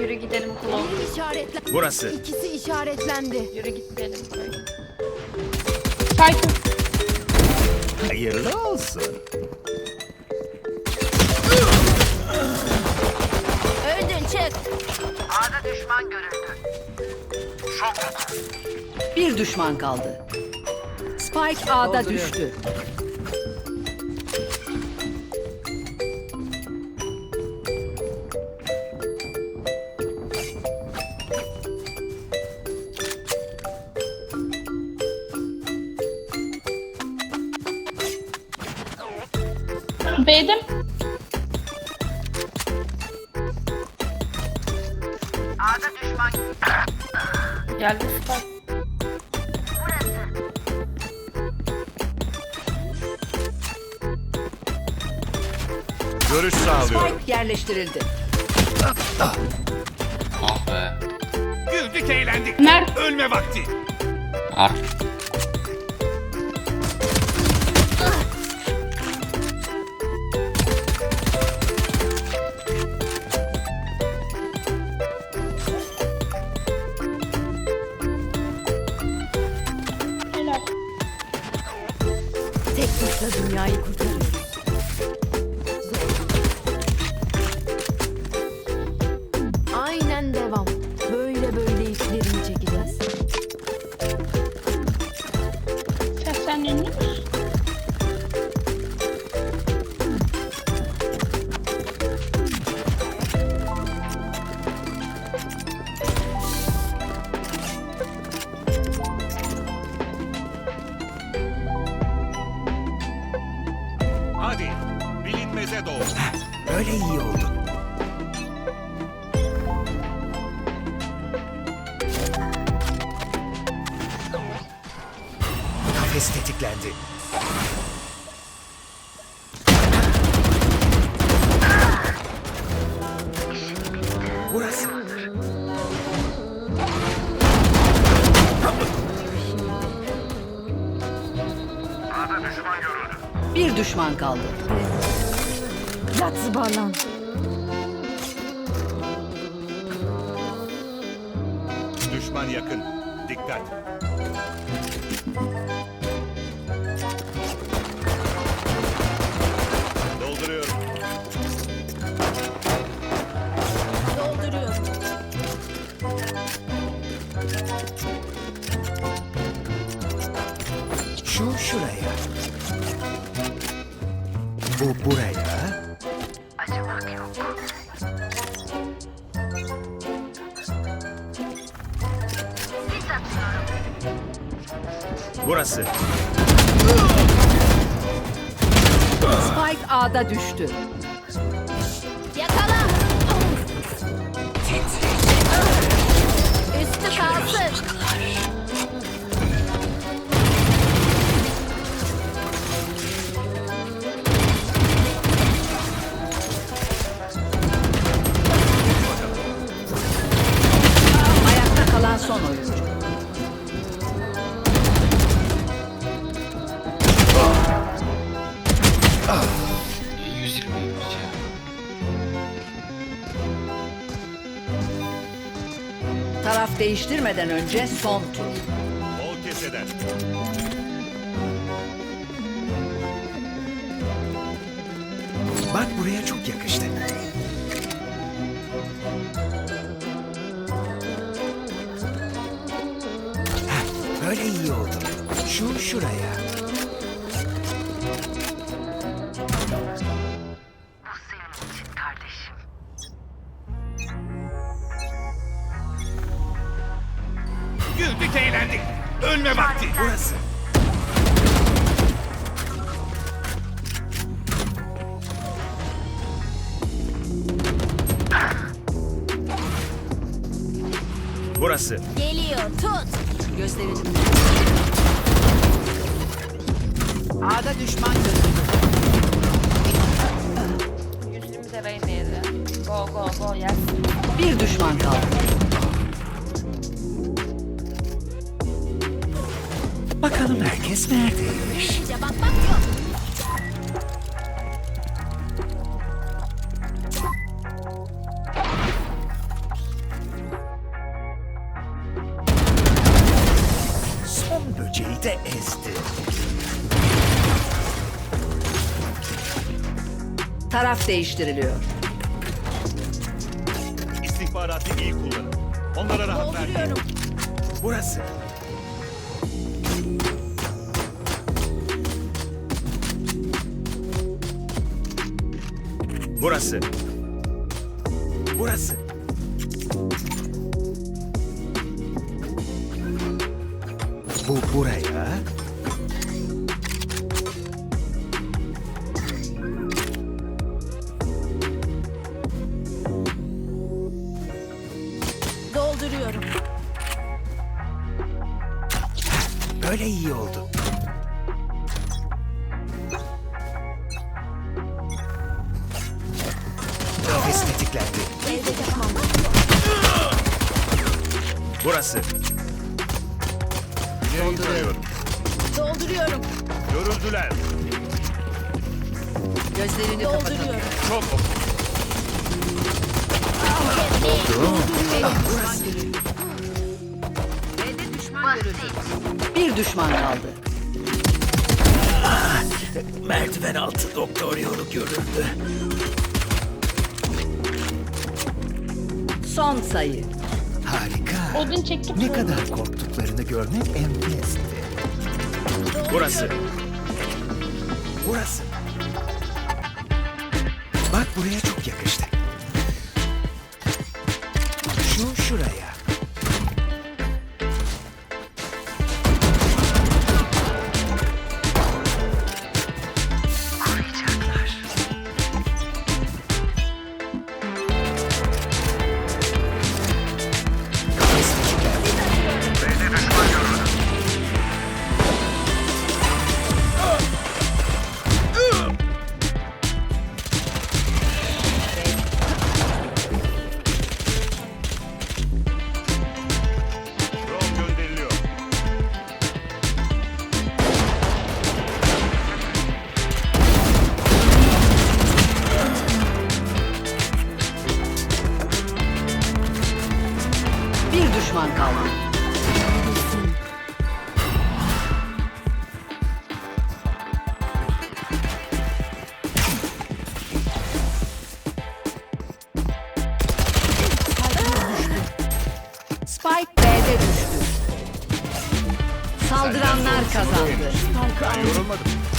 Yürü gidelim klon. Biri işaretlen. Burası. İkisi işaretlendi. Yürü gidelim. Cypher. Hayırlı olsun. Öldün çık. Bir düşman kaldı. Spike A'da düştü. Geldi Spike. Görüş sağlıyorum. Spike yerleştirildi. Ah be. Güldük eğlendik. Mert. Ölme vakti. Ark. Viens iyi oldu. Kafes tetiklendi. Burası. Bir düşman kaldı. Yat zıbarlan. Düşman yakın. Dikkat. Dolduruyorum. Burası. Spike A'da düştü. Taraf değiştirmeden önce son tur. Bol keseden. Bak buraya çok yakıştı. Heh, böyle iyi oldu. Şu şuraya. Güldük eğlendik. Ölme vakti. Burası. Burası. Geliyor tut. Gösterelim. A'da düşman görüldü. 120 de Reyna yedi. Go go go yes. Bir düşman kaldı. Bakalım herkes neredeymiş? Son böceği de ezdi. Taraf değiştiriliyor. İstihbaratı iyi kullanın. Onlara rahat vermeyin. Burası. Burası. Burası. Bu buraya. Dolduruyorum. Böyle iyi oldu. Kafes tetiklendi. Burası. İleri. Dolduruyorum. Görüldüler. Gözlerini. Dolduruyorum. Çok Bir düşman kaldı. Merdiven altı doktor yolu görüldü. Son sayı. Harika. Odun çekip Ne kadar korktuklarını görmek enfesti. Burası. Burası. Bak buraya çok yakıştı. Şu şuraya. Bir düşman kaldı. Spike B'de düştü. Saldıranlar kazandı. Yorulmadım.